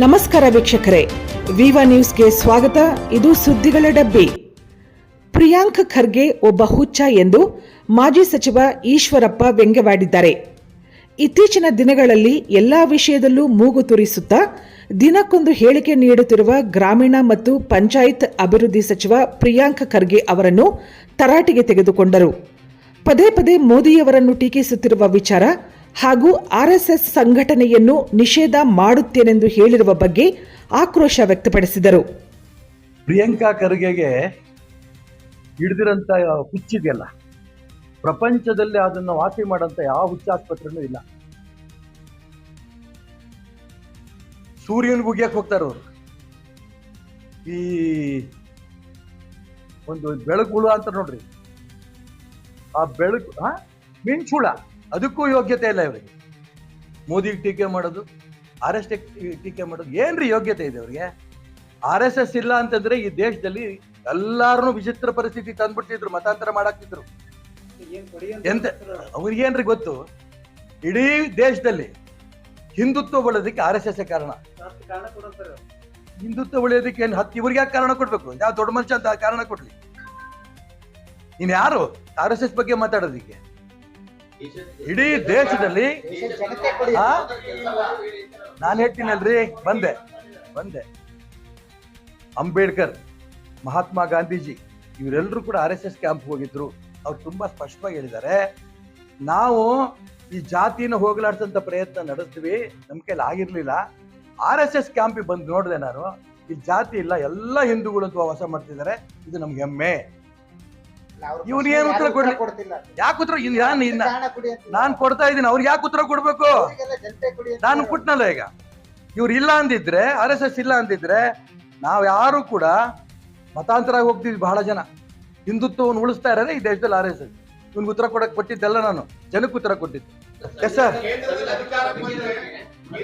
ನಮಸ್ಕಾರ ವೀಕ್ಷಕರೇ. ವಿವಾ ನ್ಯೂಸ್ಗೆ ಸ್ವಾಗತ. ಇದು ಸುದ್ದಿಗಳ ಡಬ್ಬಿ. ಪ್ರಿಯಾಂಕ್ ಖರ್ಗೆ ಒಬ್ಬ ಹುಚ್ಚ ಎಂದು ಮಾಜಿ ಸಚಿವ ಈಶ್ವರಪ್ಪ ವ್ಯಂಗ್ಯವಾಡಿದ್ದಾರೆ. ಇತ್ತೀಚಿನ ದಿನಗಳಲ್ಲಿ ಎಲ್ಲಾ ವಿಷಯದಲ್ಲೂ ಮೂಗು ತುರಿಸುತ್ತಾ ದಿನಕ್ಕೊಂದು ಹೇಳಿಕೆ ನೀಡುತ್ತಿರುವ ಗ್ರಾಮೀಣ ಮತ್ತು ಪಂಚಾಯತ್ ಅಭಿವೃದ್ಧಿ ಸಚಿವ ಪ್ರಿಯಾಂಕ್ ಖರ್ಗೆ ಅವರನ್ನು ತರಾಟೆಗೆ ತೆಗೆದುಕೊಂಡರು. ಪದೇ ಪದೇ ಮೋದಿಯವರನ್ನು ಟೀಕಿಸುತ್ತಿರುವ ವಿಚಾರ ಹಾಗೂ ಆರ್ಎಸ್ಎಸ್ ಸಂಘಟನೆಯನ್ನು ನಿಷೇಧ ಮಾಡುತ್ತೇನೆಂದು ಹೇಳಿರುವ ಬಗ್ಗೆ ಆಕ್ರೋಶ ವ್ಯಕ್ತಪಡಿಸಿದರು. ಪ್ರಿಯಾಂಕಾ ಖರ್ಗೆಗೆ ಹಿಡಿದಿರಂತ ಹುಚ್ಚಿದೆಯಲ್ಲ. ಪ್ರಪಂಚದಲ್ಲಿ ಅದನ್ನು ವಾಸಿ ಮಾಡಂತ ಯಾವ ಹುಚ್ಚಾಸ್ಪತ್ರೆನೂ ಇಲ್ಲ. ಸೂರ್ಯನ ಗುಗಿಯಕ್ಕೆ ಹೋಗ್ತಾರೆ ಅವರು. ಈ ಒಂದು ಬೆಳಕುಳು ಅಂತ ನೋಡ್ರಿ. ಆ ಬೆಳಕು, ಹಾ? ಮಿಂಚುಳ ಅದಕ್ಕೂ ಯೋಗ್ಯತೆ ಇಲ್ಲ ಇವರಿಗೆ. ಮೋದಿಗೆ ಟೀಕೆ ಮಾಡೋದು, ಆರ್ ಎಸ್ ಟೀಕೆ ಮಾಡೋದು, ಏನ್ರಿ ಯೋಗ್ಯತೆ ಇದೆ ಅವ್ರಿಗೆ ಆರ್ ಎಸ್ ಎಸ್ ಇಲ್ಲ ಅಂತಂದ್ರೆ ಈ ದೇಶದಲ್ಲಿ ಎಲ್ಲಾರನು ವಿಚಿತ್ರ ಪರಿಸ್ಥಿತಿ ತಂದ್ಬಿಡ್ತಿದ್ರು ಮತಾಂತರ ಮಾಡಾಕ್ತಿದ್ರು. ಎಂತ ಅವ್ರಿಗೇನ್ರಿ ಗೊತ್ತು? ಇಡೀ ದೇಶದಲ್ಲಿ ಹಿಂದುತ್ವ ಬೆಳೆದಕ್ಕೆ ಆರ್ ಎಸ್ ಎಸ್ ಕಾರಣ. ಹಿಂದುತ್ವ ಬೆಳೆಯೋದಕ್ಕೆ ಏನು ಹತ್ತು, ಇವ್ರಿಗೆ ಯಾಕೆ ಕಾರಣ ಕೊಡ್ಬೇಕು? ಯಾವ ದೊಡ್ಡ ಮನುಷ್ಯ ಅಂತ ಕಾರಣ ಕೊಡ್ಲಿ. ನೀನ್ ಯಾರು ಆರ್ ಎಸ್ ಎಸ್ ಬಗ್ಗೆ ಮಾತಾಡೋದಿಕ್ಕೆ. ಇಡೀ ದೇಶದಲ್ಲಿ ನಾನು ಹೇಳ್ತೀನಿ ಹೇಳ್ತೀನಲ್ರಿ, ಬಂದೆ ಬಂದೆ. ಅಂಬೇಡ್ಕರ್, ಮಹಾತ್ಮ ಗಾಂಧೀಜಿ ಇವರೆಲ್ಲರೂ ಕೂಡ ಆರ್ ಎಸ್ ಎಸ್ ಕ್ಯಾಂಪ್ ಹೋಗಿದ್ರು. ಅವ್ರು ತುಂಬಾ ಸ್ಪಷ್ಟವಾಗಿ ಹೇಳಿದ್ದಾರೆ, ನಾವು ಈ ಜಾತಿನ ಹೋಗಲಾಡ್ಸಂತ ಪ್ರಯತ್ನ ನಡೆಸ್ತೀವಿ ನಮ್ ಕೈಲಿ ಆಗಿರ್ಲಿಲ್ಲ. ಆರ್ ಎಸ್ ಎಸ್ ಕ್ಯಾಂಪಿಗೆ ಬಂದು ನೋಡಿದೆ ನಾನು, ಈ ಜಾತಿ ಇಲ್ಲ, ಎಲ್ಲ ಹಿಂದೂಗಳು ವಾಸ ಮಾಡ್ತಿದ್ದಾರೆ, ಇದು ನಮ್ಗೆ ಹೆಮ್ಮೆ. ಇವ್ನು ಏನ್ ಉತ್ತರ ಕೊಡ್ಲಿ? ಯಾಕೆ ಉತ್ತರ ಇನ್ನ ನಾನ್ ಕೊಡ್ತಾ ಇದ್ದೀನಿ. ಅವ್ರಿಗೆ ಯಾಕೆ ಉತ್ತರ ಕೊಡ್ಬೇಕು? ನಾನು ಕೊಟ್ಟನಲ್ಲ ಈಗ. ಇವ್ರು ಇಲ್ಲ ಅಂದಿದ್ರೆ ಆರ್ ಎಸ್ ಎಸ್ ಇಲ್ಲ ಅಂದಿದ್ರೆ ನಾವು ಯಾರು ಕೂಡ ಮತಾಂತರ ಹೋಗ್ತೀವಿ ಹೋಗ್ತಿದ್ವಿ ಬಹಳ ಜನ. ಹಿಂದುತ್ವವನ್ನು ಉಳಿಸ್ತಾ ಇರೋದೇ ಈ ದೇಶದಲ್ಲಿ ಆರ್ ಎಸ್ ಎಸ್. ಇವ್ನಿಗೆ ಉತ್ತರ ಕೊಡಕ್ ಕೊಟ್ಟಿದ್ದೆಲ್ಲ ನಾನು. ಜನಕ್ಕೆ ಉತ್ತರ ಕೊಟ್ಟಿದ್ದೆ. Yes sir